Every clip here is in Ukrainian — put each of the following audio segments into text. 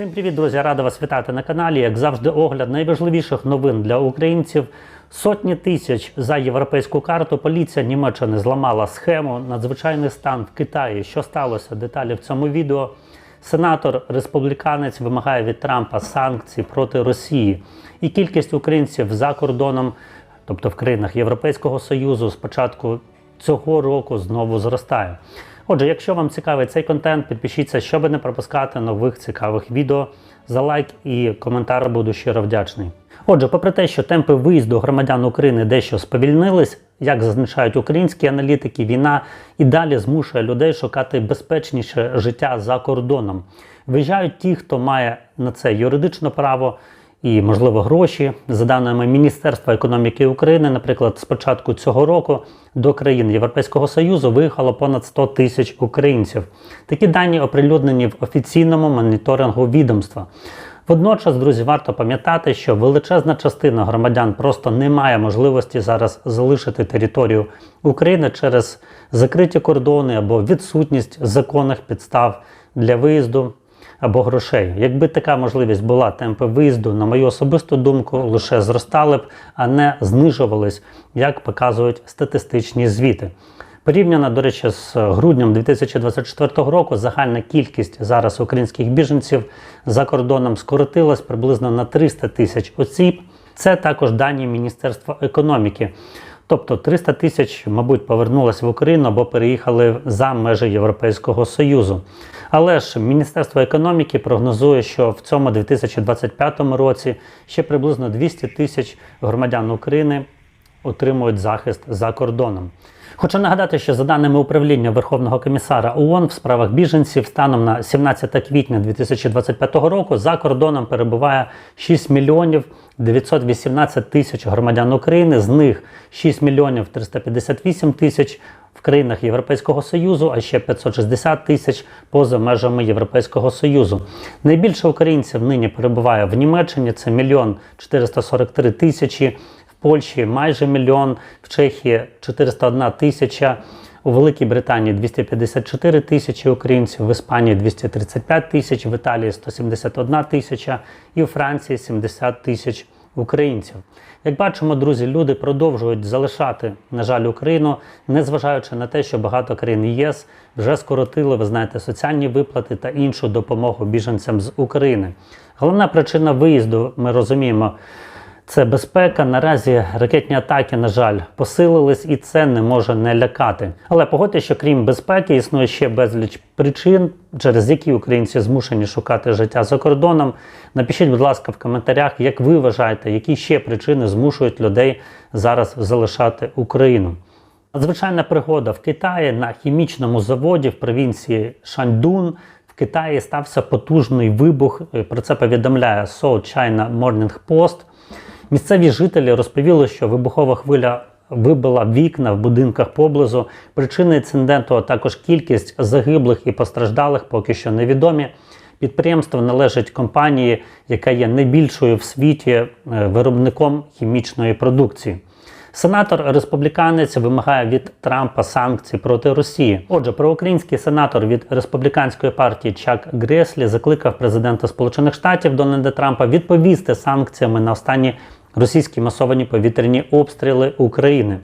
Всім привіт, друзі! Рада вас вітати на каналі. Як завжди, огляд найважливіших новин для українців. Сотні тисяч за європейську карту. Поліція Німеччини зламала схему. Надзвичайний стан в Китаї. Що сталося? Деталі в цьому відео. Сенатор республіканець вимагає від Трампа санкцій проти Росії. І кількість українців за кордоном, тобто в країнах Європейського Союзу, з початку цього року знову зростає. Отже, якщо вам цікавий цей контент, підпишіться, щоб не пропускати нових цікавих відео. За лайк і коментар буду щиро вдячний. Отже, попри те, що темпи виїзду громадян України дещо сповільнились, як зазначають українські аналітики, війна і далі змушує людей шукати безпечніше життя за кордоном. Виїжджають ті, хто має на це юридичне право і, можливо, гроші. За даними Міністерства економіки України, наприклад, з початку цього року до країн Європейського Союзу виїхало понад 100 тисяч українців. Такі дані оприлюднені в офіційному моніторингу відомства. Водночас, друзі, варто пам'ятати, що величезна частина громадян просто не має можливості зараз залишити територію України через закриті кордони або відсутність законних підстав для виїзду або грошей. Якби така можливість була, темпи виїзду, на мою особисту думку, лише зростали б, а не знижувались, як показують статистичні звіти. Порівняно, до речі, з груднем 2024 року загальна кількість зараз українських біженців за кордоном скоротилась приблизно на 300 тисяч осіб. Це також дані Міністерства економіки. Тобто 300 тисяч, мабуть, повернулося в Україну або переїхали за межі Європейського Союзу. Але ж Міністерство економіки прогнозує, що в цьому 2025 році ще приблизно 200 тисяч громадян України отримують захист за кордоном. Хочу нагадати, що за даними управління Верховного комісара ООН в справах біженців станом на 17 квітня 2025 року за кордоном перебуває 6 мільйонів 918 тисяч громадян України, з них 6 мільйонів 358 тисяч в країнах Європейського Союзу, а ще 560 тисяч поза межами Європейського Союзу. Найбільше українців нині перебуває в Німеччині, це мільйон 443 тисячі. Польщі майже мільйон, в Чехії 401 тисяча, у Великій Британії 254 тисячі українців, в Іспанії 235 тисяч, в Італії 171 тисяча і у Франції 70 тисяч українців. Як бачимо, друзі, люди продовжують залишати, на жаль, Україну, незважаючи на те, що багато країн ЄС вже скоротили, ви знаєте, соціальні виплати та іншу допомогу біженцям з України. Головна причина виїзду, ми розуміємо. Це безпека. Наразі ракетні атаки, на жаль, посилились, і це не може не лякати. Але погодьте, що крім безпеки, існує ще безліч причин, через які українці змушені шукати життя за кордоном. Напишіть, будь ласка, в коментарях, як ви вважаєте, які ще причини змушують людей зараз залишати Україну. Надзвичайна пригода в Китаї на хімічному заводі в провінції Шаньдун. В Китаї стався потужний вибух. Про це повідомляє South China Morning Post. Місцеві жителі розповіли, що вибухова хвиля вибила вікна в будинках поблизу. Причини інциденту, а також кількість загиблих і постраждалих поки що невідомі. Підприємство належить компанії, яка є найбільшою в світі е, виробником хімічної продукції. Сенатор республіканець вимагає від Трампа санкцій проти Росії. Отже, проукраїнський сенатор від республіканської партії Чак Греслі закликав президента Сполучених Штатів Дональда Трампа відповісти санкціями на останні російські масовані повітряні обстріли України.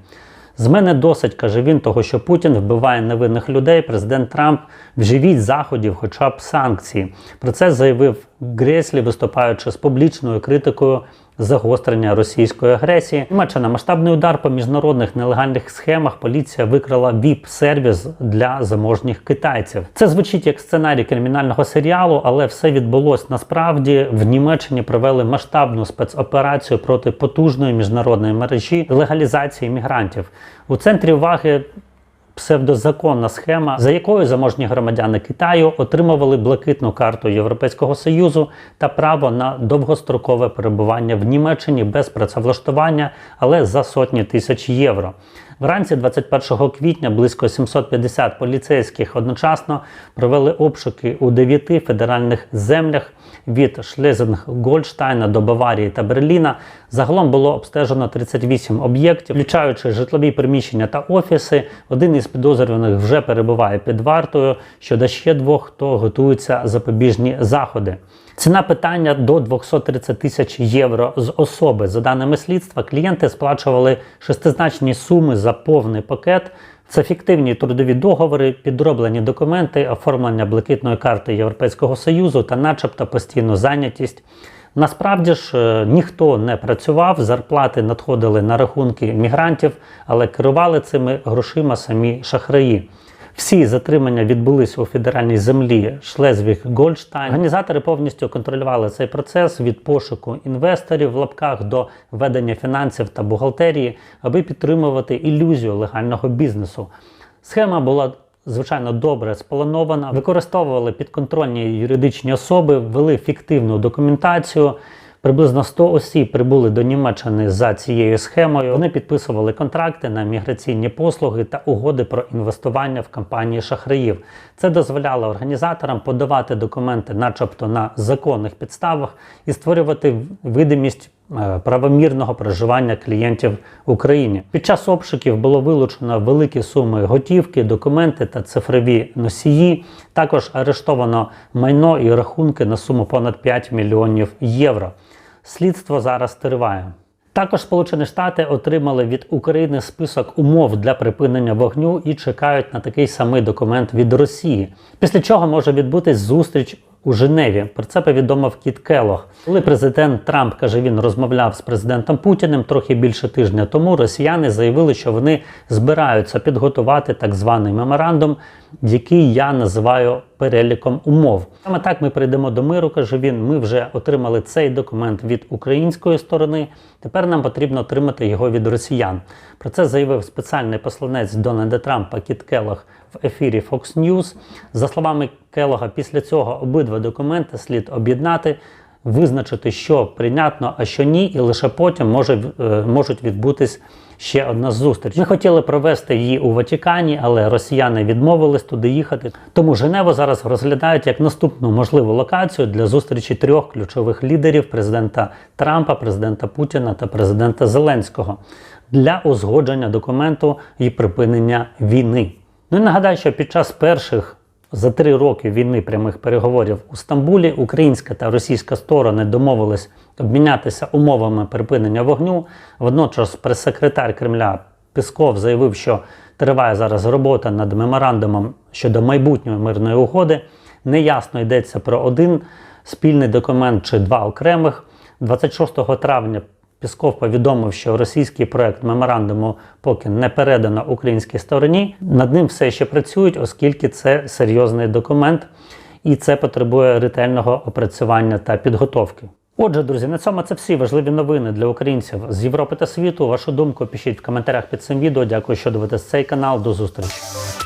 З мене досить, каже він, того, що Путін вбиває невинних людей. Президент Трамп вживіть заходів, хоча б санкції. Про це заявив Греслі, виступаючи з публічною критикою загострення російської агресії. Німеччина масштабний удар по міжнародних нелегальних схемах. Поліція викрила ВІП-сервіс для заможніх китайців. Це звучить як сценарій кримінального серіалу, але все відбулось насправді. В Німеччині провели масштабну спецоперацію проти потужної міжнародної мережі легалізації мігрантів. У центрі уваги псевдозаконна схема, за якою заможні громадяни Китаю отримували блакитну карту Європейського Союзу та право на довгострокове перебування в Німеччині без працевлаштування, але за сотні тисяч євро. Вранці 21 квітня близько 750 поліцейських одночасно провели обшуки у дев'яти федеральних землях від Шлезинг-Гольштайна до Баварії та Берліна. Загалом було обстежено 38 об'єктів, включаючи житлові приміщення та офіси. Один із підозрюваних вже перебуває під вартою. Щодо ще двох, хто готуються запобіжні заходи. Ціна питання до 230 тисяч євро з особи. За даними слідства, клієнти сплачували шестизначні суми за повний пакет. Це фіктивні трудові договори, підроблені документи, оформлення блакитної карти Європейського Союзу та, начебто, постійну зайнятість. Насправді ж е, ніхто не працював, зарплати надходили на рахунки мігрантів, але керували цими грошима самі шахраї. Всі затримання відбулись у федеральній землі Шлезвіг-Гольштайн. Організатори повністю контролювали цей процес від пошуку інвесторів в лапках до ведення фінансів та бухгалтерії, аби підтримувати ілюзію легального бізнесу. Схема була звичайно добре спланована, використовували підконтрольні юридичні особи, ввели фіктивну документацію. Приблизно 100 осіб прибули до Німеччини за цією схемою. Вони підписували контракти на міграційні послуги та угоди про інвестування в компанії шахраїв. Це дозволяло організаторам подавати документи, начебто на законних підставах, і створювати видимість правомірного проживання клієнтів в Україні. Під час обшуків було вилучено великі суми готівки, документи та цифрові носії. Також арештовано майно і рахунки на суму понад 5 мільйонів євро. Слідство зараз триває. Також Сполучені Штати отримали від України список умов для припинення вогню і чекають на такий самий документ від Росії. Після чого може відбутись зустріч у Женеві. Про це повідомив Кіт Келох. Коли президент Трамп каже, він розмовляв з президентом Путіним трохи більше тижня тому. Росіяни заявили, що вони збираються підготувати так званий меморандум, який я називаю переліком умов. Саме так ми прийдемо до миру, каже він. Ми вже отримали цей документ від української сторони. Тепер нам потрібно отримати його від росіян. Про це заявив спеціальний посланець Дональда Трампа Кіт Келох в ефірі Fox News. За словами Келога, після цього обидва документи слід об'єднати. Визначити, що прийнятно, а що ні, і лише потім може, е, можуть відбутись ще одна зустріч. Ми хотіли провести її у Ватикані, але росіяни відмовились туди їхати. Тому Женеву зараз розглядають як наступну можливу локацію для зустрічі трьох ключових лідерів: президента Трампа, президента Путіна та президента Зеленського для узгодження документу і припинення війни. Ну і нагадаю, що під час перших за три роки війни прямих переговорів у Стамбулі українська та російська сторони домовились обмінятися умовами припинення вогню. Водночас прес-секретар Кремля Пісков заявив, що триває зараз робота над меморандумом щодо майбутньої мирної угоди. Неясно йдеться про один спільний документ чи два окремих. 26 травня Пісков повідомив, що російський проект меморандуму поки не передано українській стороні. Над ним все ще працюють, оскільки це серйозний документ і це потребує ретельного опрацювання та підготовки. Отже, друзі, на цьому це всі важливі новини для українців з Європи та світу. Вашу думку пишіть в коментарях під цим відео. Дякую, що дивитесь цей канал. До зустрічі.